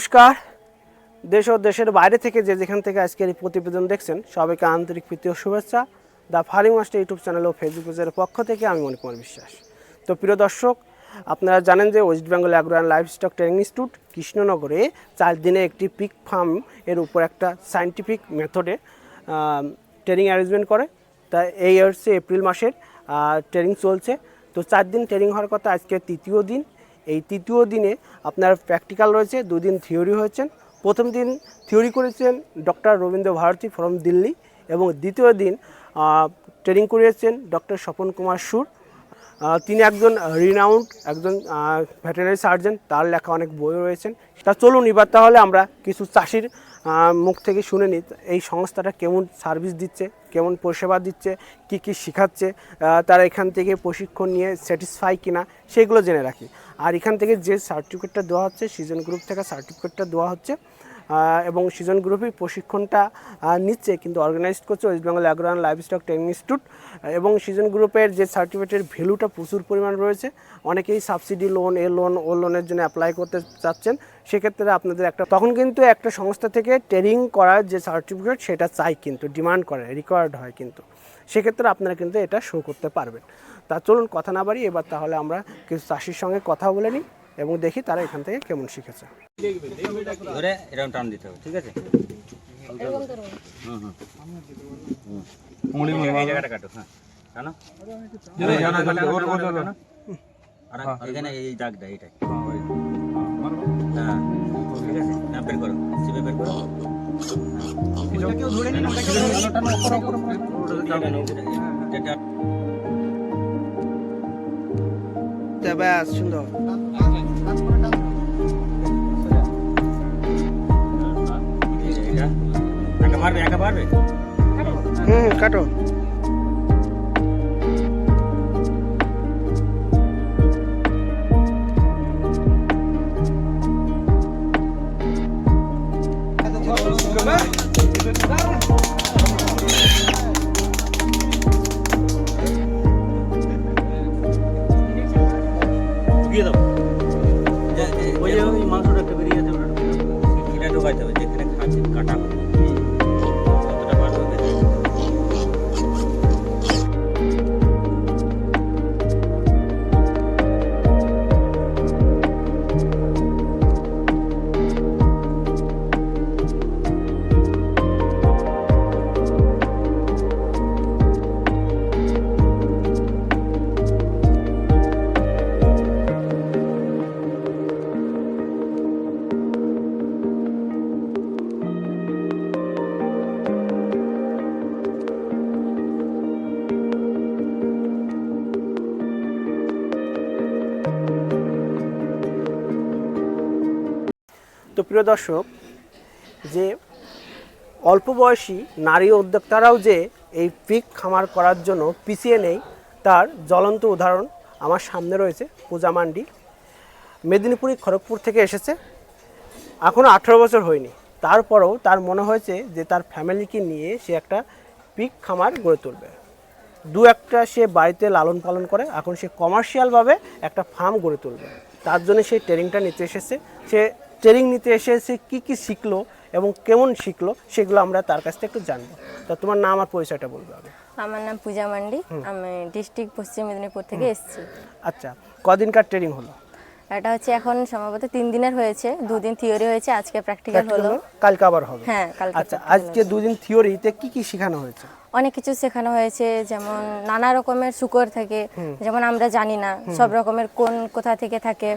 নমস্কার। দেশ ও দেশের বাইরে থেকে যে যেখান থেকে আজকের এই প্রতিবেদন দেখছেন, সবাইকে আন্তরিক প্রীতি ও শুভেচ্ছা। The farming master YouTube channel O Facebook পেজের পক্ষ থেকে আমি মনে কুমার বিশ্বাস। তো প্রিয় দর্শক, আপনারা জানেন যে West Bengal agro and livestock training institute কৃষ্ণনগরে চার দিনে একটি পিক ফার্ম এর উপর একটা সায়েন্টিফিক মেথডে ট্রেনিং অ্যারেঞ্জমেন্ট করে। তা এই হচ্ছে এপ্রিল মাসের ট্রেনিং চলছে। তো চার দিন ট্রেনিং হওয়ার কথা আজকে তৃতীয় দিন। এই তৃতীয় দিনে আপনার প্র্যাকটিক্যাল রয়েছে, দুদিন থিওরি হয়েছেন। প্রথম দিন থিওরি করেছেন ডক্টর রবীন্দ্র ভারতী ফ্রম দিল্লি এবং দ্বিতীয় দিন ট্রেনিং করিয়েছেন ডক্টর স্বপন কুমার সুর। তিনি একজন রিনাউন্ড একজন ভেটেরিনারি সার্জন তার লেখা অনেক বই রয়েছেন। তা চলুন, এবার তাহলে আমরা কিছু চাষির মুখ থেকে শুনে নিই, এই সংস্থাটা কেমন সার্ভিস দিচ্ছে। কেমন পরিষেবা দিচ্ছে, কি কি শেখাচ্ছে তারা এখান থেকে প্রশিক্ষণ নিয়ে স্যাটিসফাই কিনা সেগুলো জেনে রাখি। আর এখান থেকে যে সার্টিফিকেটটা দেওয়া হচ্ছে সিজন গ্রুপ থেকে সার্টিফিকেটটা দেওয়া হচ্ছে এবং সিজন গ্রুপই প্রশিক্ষণটা নিচ্ছে, কিন্তু অর্গানাইজ করছে West Bengal agro and livestock training institute এবং সিজন গ্রুপের যে সার্টিফিকেটের ভ্যালুটা প্রচুর পরিমাণ রয়েছে। অনেকেই সাবসিডি লোন এ লোন ও লোনের জন্য অ্যাপ্লাই করতে চাচ্ছেন। সেক্ষেত্রে আপনাদের একটা তখন কিন্তু একটা সংস্থা থেকে ট্রেনিং করার যে সার্টিফিকেট সেটা চাই কিন্তু ডিমান্ড করে রিকোয়ার্ড হয় কিন্তু। সেক্ষেত্রে আপনারা কিন্তু এটা শো করতে পারবেন। তা চলুন কথা না বাড়ি এবার তাহলে আমরা কিছু চাষির সঙ্গে কথা বলে নিই এবং দেখি তারা এখান থেকে কেমন শিখেছে। ধরে এরকম টান দিতে হবে ঠিক আছে? হ্যাঁ। এখানে এই দাগটা এইটাই। ব্যাস সুন্দর হুম কাটো। ঢুকিয়ে দাও। ওই যে ওই মাংসটা একটা বেরিয়ে পারে এটা ঢোকাইতে হবে যেখানে খাচ্ছে কাটা। প্রিয় দর্শক, যে অল্প বয়সী নারী উদ্যোক্তারাও যে এই পিক খামার করার জন্য পিছিয়ে নেই, তার জ্বলন্ত উদাহরণ আমার সামনে রয়েছে, পূজা মান্ডি। মেদিনীপুরি খড়গপুর থেকে এসেছে। এখনও আঠেরো বছর হয়নি। তারপরেও তার মনে হয়েছে যে তার ফ্যামিলিকে নিয়ে সে একটা পিক খামার গড়ে তুলবে। দু একটা সে বাড়িতে লালন পালন করে, এখন সে কমার্শিয়ালভাবে একটা ফার্ম গড়ে তুলবে। তার জন্য সেই ট্রেনিংটা নিতে এসেছে। সে ট্রেনিং নিতে এসে সে কী কী শিখলো এবং কেমন শিখলো সেগুলো আমরা তার কাছ থেকে একটু জানব। তা তোমার নাম আর পরিচয়টা বলবে আগে। আমার নাম পূজা মান্ডি। আমি ডিস্ট্রিক্ট পশ্চিম মেদিনীপুর থেকে এসেছি। আচ্ছা কদিনকার ট্রেনিং হলো? এটা হচ্ছে এখন সম্ভবত তিন দিনের হয়েছে দুদিন থিওরি হয়েছে আজকে প্র্যাকটিক্যাল হলো, কালকে আবার হবে। হ্যাঁ কালকে আচ্ছা আজকে দুদিন থিওরিতে কি কি শেখানো হয়েছে? অনেক কিছু শেখানো হয়েছে যেমন নানা রকমের শুকর থাকে যেমন আমরা জানি না সব রকমের কোন কোথা থেকে থাকে।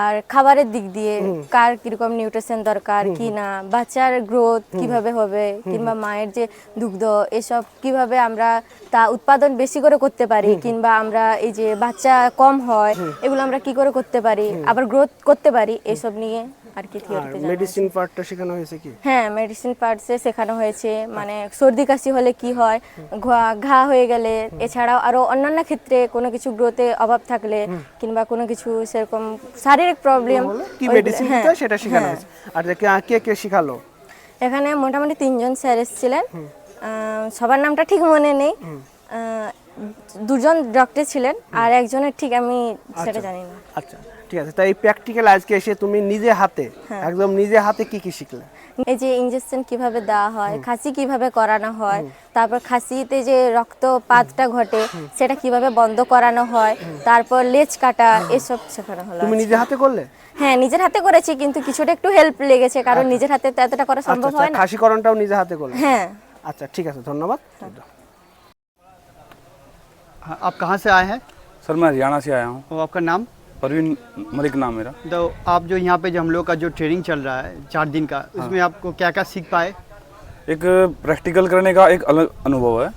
আর খাবারের দিক দিয়ে কার কীরকম নিউট্রিশন দরকার কি না বাচ্চার গ্রোথ কীভাবে হবে কিংবা মায়ের যে দুগ্ধ এসব কীভাবে আমরা তা উৎপাদন বেশি করে করতে পারি কিংবা আমরা এই যে বাচ্চা কম হয় এগুলো আমরা কি করে করতে পারি আবার গ্রোথ করতে পারি এসব নিয়ে আর কি থিওরিতে মেডিসিন পার্টটা শেখানো হয়েছে কি? হ্যাঁ মেডিসিন পার্টসে শেখানো হয়েছে মানে সর্দি কাশি হলে কি হয় ঘা- ঘা হয়ে গেলে এছাড়াও আরও অন্যান্য ক্ষেত্রে কোনো কিছু গ্রোথে অভাব থাকলে কিংবা কোনো কিছু সেরকম শারীরিক প্রবলেম কি মেডিসিন দিতে সেটা শেখানো হয়েছে? আর কে- কে কে শেখালো? এখানে মোটামুটি তিনজন স্যার এসেছিলেন। সবার নামটা ঠিক মনে নেই। দুজন ডক্টর ছিলেন আর একজনের ঠিক আমি সেটা আচ্ছা। জানি না। আচ্ছা। ঠিক আছে তাই প্র্যাকটিক্যাল আজকে এসে তুমি নিজে হাতে হ্যাঁ। একদম নিজে হাতে কি কি শিখলে এই যে ইঞ্জেকশন কিভাবে দেওয়া হয় খাসি কিভাবে করানো হয় তারপর খাসিতে যে রক্তপাতটা ঘটে সেটা কিভাবে বন্ধ করানো হয় তারপর লেজ কাটা এসব শেখানো হলো তুমি আজকে। নিজে হাতে করলে হ্যাঁ নিজের হাতে করেছি কিন্তু কিছুটা একটু হেল্প লেগেছে কারণ নিজের হাতে তো এতটা করা আচ্ছা সম্ভব আচ্ছা হয় না খাসিকরণটাও নিজে হাতে করলে হ্যাঁ আচ্ছা ঠিক আছে ধন্যবাদ हाँ, आप कहाँ से आए हैं सर मैं हरियाणा से आया हूँ और आपका नाम परवीन मलिक नाम मेरा। तो आप जो यहाँ पे जो हम लोग का जो ट्रेनिंग चल रहा है चार दिन का हाँ। उसमें आपको क्या क्या सीख पाए? एक प्रैक्टिकल करने का एक अलग अनुभव है।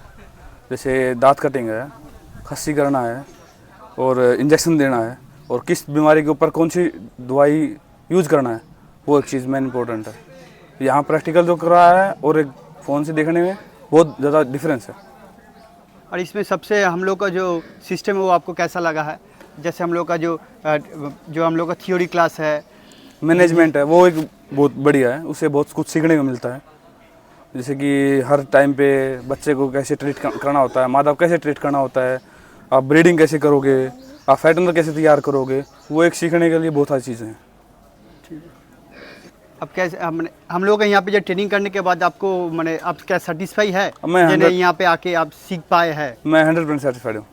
जैसे दांत कटिंग है खस्सी करना है और इंजेक्शन देना है और किस बीमारी के ऊपर कौन सी दवाई यूज़ करना है वो एक चीज़ मेन इम्पोर्टेंट है। यहाँ प्रैक्टिकल जो कर रहा है और एक फ़ोन से देखने में बहुत ज़्यादा डिफरेंस है। और इसमें सबसे हम लोग का जो सिस्टम है वो आपको कैसा लगा है? जैसे हम लोग का जो जो हम लोग का थियोरी क्लास है। मैनेजमेंट है वो एक बहुत बढ़िया है उससे बहुत कुछ सीखने को मिलता है। जैसे कि हर टाइम पे बच्चे को कैसे ट्रीट करना होता है मादा को कैसे ट्रीट करना होता है आप ब्रीडिंग कैसे करोगे आप फैटनर कैसे तैयार करोगे वो एक सीखने के लिए बहुत सारी चीज़ें हैं। अब कैसे हम हम लोग यहाँ पे जो ट्रेनिंग करने के बाद आपको मैंने आप क्या सेटिस्फाई है मैं यहाँ पे आके आप सीख पाए हैं? मैं हंड्रेड परसेंट सेटिस्फाइड हूँ।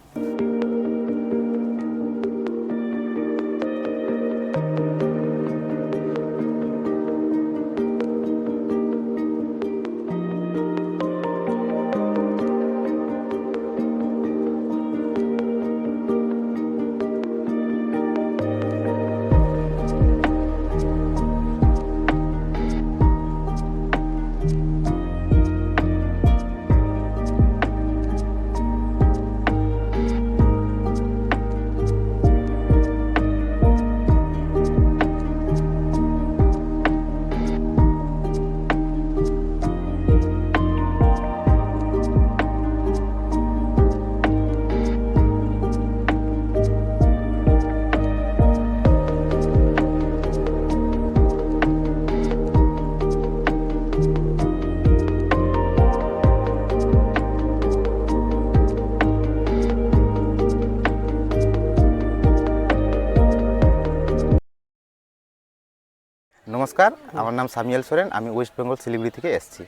নমস্কার, আমার নাম সামিয়াল সোরেন, আমি ওয়েস্ট বেঙ্গল শিলিগুড়ি থেকে এসেছি।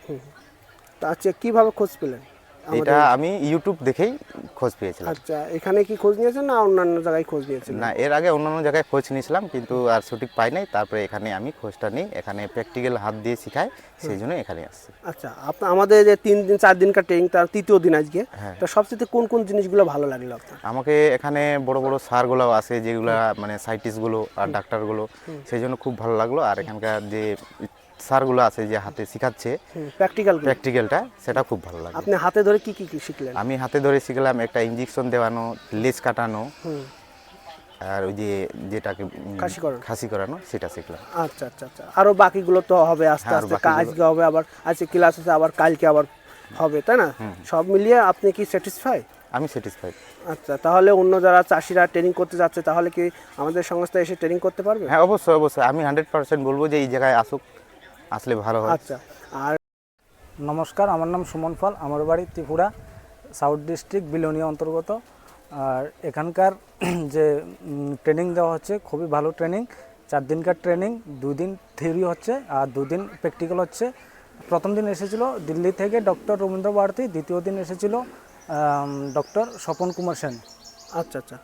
তা আচ্ছা কীভাবে খোঁজ পেলেন? এটা আমি ইউটিউব দেখেই খোঁজ পেয়েছিলাম। আচ্ছা এখানে কি খোঁজ নিয়েছেন না অন্যান্য জায়গায় খোঁজ নিয়েছেন না এর আগে অন্যান্য জায়গায় খোঁজ নিয়েছিলাম কিন্তু আর সঠিক পাই নাই। তারপরে এখানে আমি খোঁজটা নিই এখানে প্র্যাকটিক্যাল হাত দিয়ে শেখায় সেই জন্য এখানে আসছি। আচ্ছা আপনার আমাদের যে তিন দিন চার দিনকার ট্রেনিং তার তৃতীয় দিন আজকে হ্যাঁ। তো সবচেয়ে কোন কোন জিনিসগুলো ভালো লাগল আপনার? আমাকে এখানে বড় বড় সারগুলো আছে যেগুলো মানে সাইন্টিস্টগুলো আর ডাক্তারগুলো সেই জন্য খুব ভালো লাগল। আর এখানকার যে স্যারগুলো আছে যে হাতে শেখাচ্ছে প্র্যাকটিক্যাল প্র্যাকটিক্যালটা সেটা খুব ভালো লাগে। আপনি হাতে ধরে কি কি কি শিখলেন? আমি হাতে ধরে শিখলাম একটা ইঞ্জেকশন দেওয়ানো লেজ কাটানো আর ওই যে যেটাকে খাসি করানো। খাসি করানো সেটা শিখলাম। আচ্ছা আচ্ছা আচ্ছা। আরও বাকিগুলো তো হবে আস্তে হ্যাঁ, আস্তে আজকে হবে আবার আজকে ক্লাস আছে আবার কালকে আবার হবে তাই না? সব মিলিয়ে আপনি কি স্যাটিসফাই আমি স্যাটিসফাইড আচ্ছা তাহলে অন্য যারা চাষিরা ট্রেনিং করতে যাচ্ছে তাহলে কি আমাদের সংস্থা এসে ট্রেনিং করতে পারবে? হ্যাঁ অবশ্যই অবশ্যই। আমি হান্ড্রেড পার্সেন্ট বলব যে এই জায়গায় আসুক। আসলে ভালো হয়। আচ্ছা আর নমস্কার আমার নাম সুমন পাল আমার বাড়ি ত্রিপুরা সাউথ ডিস্ট্রিক্ট বিলোনিয়া অন্তর্গত। আর এখানকার যে ট্রেনিং দেওয়া হচ্ছে খুবই ভালো ট্রেনিং। চার দিনকার ট্রেনিং দুদিন থিওরি হচ্ছে আর দুদিন প্র্যাকটিক্যাল হচ্ছে। প্রথম দিন এসেছিল দিল্লি থেকে ডক্টর রবীন্দ্র ভারতী দ্বিতীয় দিন এসেছিল ডক্টর স্বপন কুমার সেন। আচ্ছা আচ্ছা।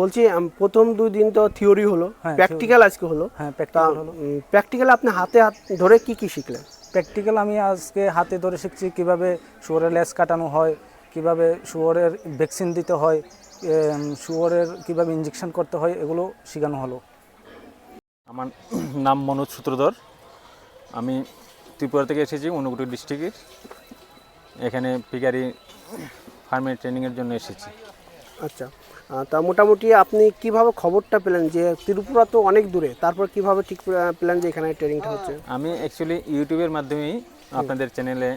বলছি প্রথম দুই দিন তো থিওরি হলো হ্যাঁ, প্র্যাকটিক্যাল আজকে হলো। হ্যাঁ প্র্যাকটিক্যাল হলো। প্র্যাকটিক্যাল আপনি হাতে হাত ধরে কি কি শিখলেন? প্র্যাকটিক্যাল আমি আজকে হাতে ধরে শিখছি কীভাবে শুয়োরের লেস কাটানো হয় কীভাবে শুয়োরের ভ্যাকসিন দিতে হয় শুয়োরের কীভাবে ইঞ্জেকশন করতে হয় এগুলো শেখানো হলো। আমার নাম মনোজ সূত্রধর। আমি ত্রিপুরা থেকে এসেছি অনুগুটি ডিস্ট্রিক্টের। এখানে পিকারি ফার্মের ট্রেনিংয়ের জন্য এসেছি। আচ্ছা। তা মোটামুটি আপনি কীভাবে খবরটা পেলেন যে ত্রিপুরা তো অনেক দূরে তারপর কীভাবে ঠিক পেলেন যে এখানে ট্রেনিংটা হচ্ছে? আমি অ্যাকচুয়ালি ইউটিউবের মাধ্যমেই আপনাদের চ্যানেলে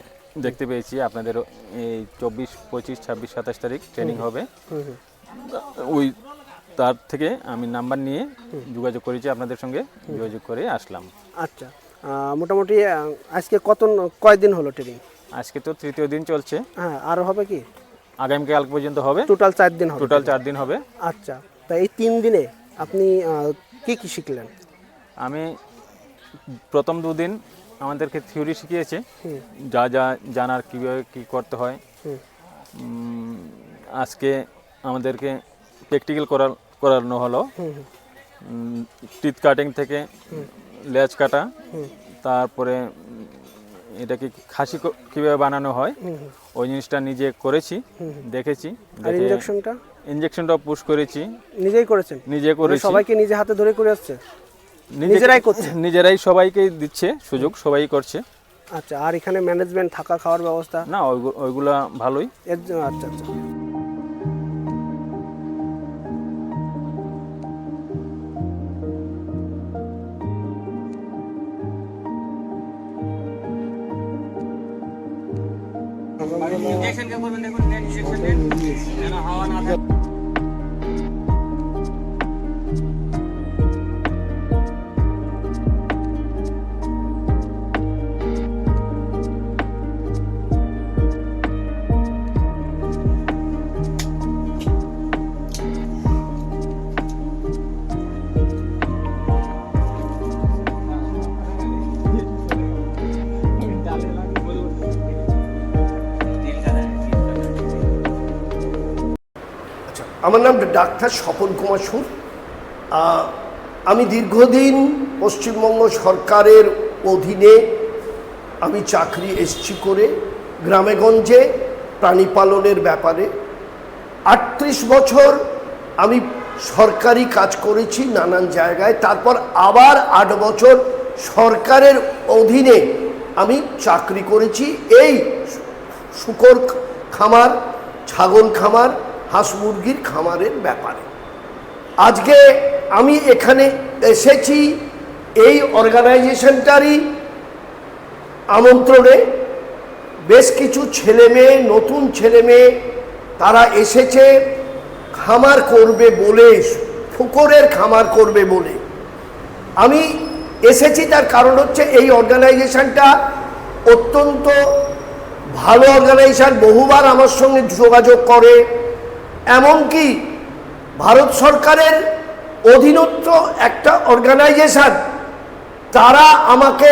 দেখতে পেয়েছি আপনাদের এই চব্বিশ পঁচিশ ছাব্বিশ সাতাশ তারিখ ট্রেনিং হবে। ওই তার থেকে আমি নাম্বার নিয়ে যোগাযোগ করেছি আপনাদের সঙ্গে যোগাযোগ করে আসলাম। আচ্ছা। মোটামুটি আজকে কত কয়দিন হলো ট্রেনিং আজকে তো তৃতীয় দিন চলছে। হ্যাঁ আরও হবে কি? আগামীকাল পর্যন্ত হবে। টোটাল চার দিন হবে টোটাল চার দিন হবে। আচ্ছা তা এই তিন দিনে আপনি কি কি শিখলেন? আমি প্রথম দুদিন আমাদেরকে থিওরি শিখিয়েছে যা যা জানার কীভাবে কী করতে হয়। আজকে আমাদেরকে প্র্যাকটিক্যাল করার করানো হলো। টিথ কাটিং থেকে লেজ কাটা তারপরে এটাকে খাসি কীভাবে বানানো হয়। ওই জিনিসটা নিজে করেছি দেখেছি ইনজেকশনটা ইনজেকশনটা পুশ করেছি। নিজেই করেছেন? নিজে করে করেছি। সবাইকে নিজে হাতে ধরে করে আসছে? নিজেরাই করছে? নিজেরাই সবাইকে দিচ্ছে সুযোগ সবাই করছে। আচ্ছা আর এখানে ম্যানেজমেন্ট থাকা খাওয়ার ব্যবস্থা? না ওইগু- ওইগুলা ভালোই। আচ্ছা আচ্ছা। ইঞ্জেকশন কে করবেন দেখুন ইঞ্জেকশন নেন যেন হাওয়া না থাকে। আমার নাম ডাক্তার স্বপন কুমার সুর। আমি দীর্ঘদিন পশ্চিমবঙ্গ সরকারের অধীনে আমি চাকরি এসছি করে গ্রামেগঞ্জে প্রাণী পালনের ব্যাপারে। আটত্রিশ বছর আমি সরকারি কাজ করেছি নানান জায়গায়, তারপর আবার আট বছর সরকারের অধীনে আমি চাকরি করেছি। এই শুকর খামার, ছাগল খামার হাঁস মুরগির খামারের ব্যাপারে। আজকে আমি এখানে এসেছি এই অর্গানাইজেশনটারই আমন্ত্রণে। বেশ কিছু ছেলে মেয়ে, নতুন ছেলে মেয়ে তারা এসেছে, খামার করবে বলে, ফুকরের খামার করবে বলে। আমি এসেছি তার কারণ হচ্ছে এই অর্গানাইজেশনটা অত্যন্ত ভালো অর্গানাইজেশন, বহুবার আমার সঙ্গে যোগাযোগ করে। এমনকি ভারত সরকারের অধীনস্থ একটা অর্গানাইজেশান তারা আমাকে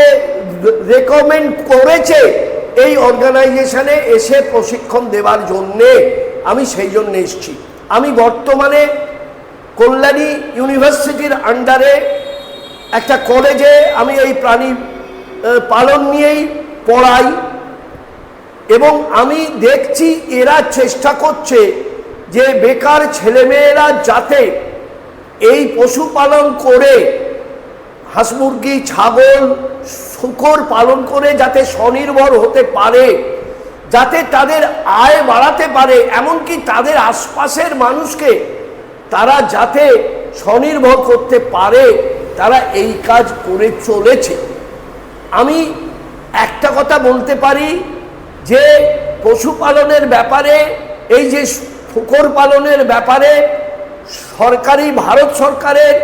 রেকমেন্ড করেছে এই অর্গানাইজেশানে এসে প্রশিক্ষণ দেওয়ার জন্যে। আমি সেই জন্য এসছি। আমি বর্তমানে কল্যাণী ইউনিভার্সিটির আন্ডারে একটা কলেজে আমি এই প্রাণী পালন নিয়েই পড়াই এবং আমি দেখছি এরা চেষ্টা করছে যে বেকার ছেলেমেয়েরা যাতে এই পশুপালন করে, হাঁস মুরগি, ছাগল, শুকর পালন করে যাতে স্বনির্ভর হতে পারে, যাতে তাদের আয় বাড়াতে পারে, এমনকি তাদের আশপাশের মানুষকে তারা যাতে স্বনির্ভর করতে পারে, তারা এই কাজ করে চলেছে। আমি একটা কথা বলতে পারি যে পশুপালনের ব্যাপারে এই যে শুকর পালনের ব্যাপারে সরকারি, ভারত সরকারের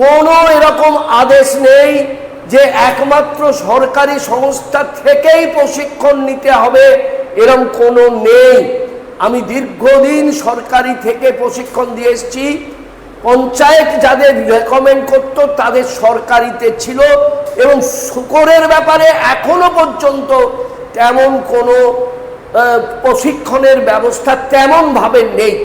কোনো এরকম আদেশ নেই যে একমাত্র সরকারি সংস্থা থেকেই প্রশিক্ষণ নিতে হবে এরকম কোনো নেই। আমি দীর্ঘদিন সরকারি থেকে প্রশিক্ষণ দিয়ে এসেছি। পঞ্চায়েত যাদের রেকমেন্ড করত তাদের সরকারিতে ছিল এবং শুকরের ব্যাপারে এখনও পর্যন্ত তেমন কোনো প্রশিক্ষণের ব্যবস্থা তেমনভাবে নেই।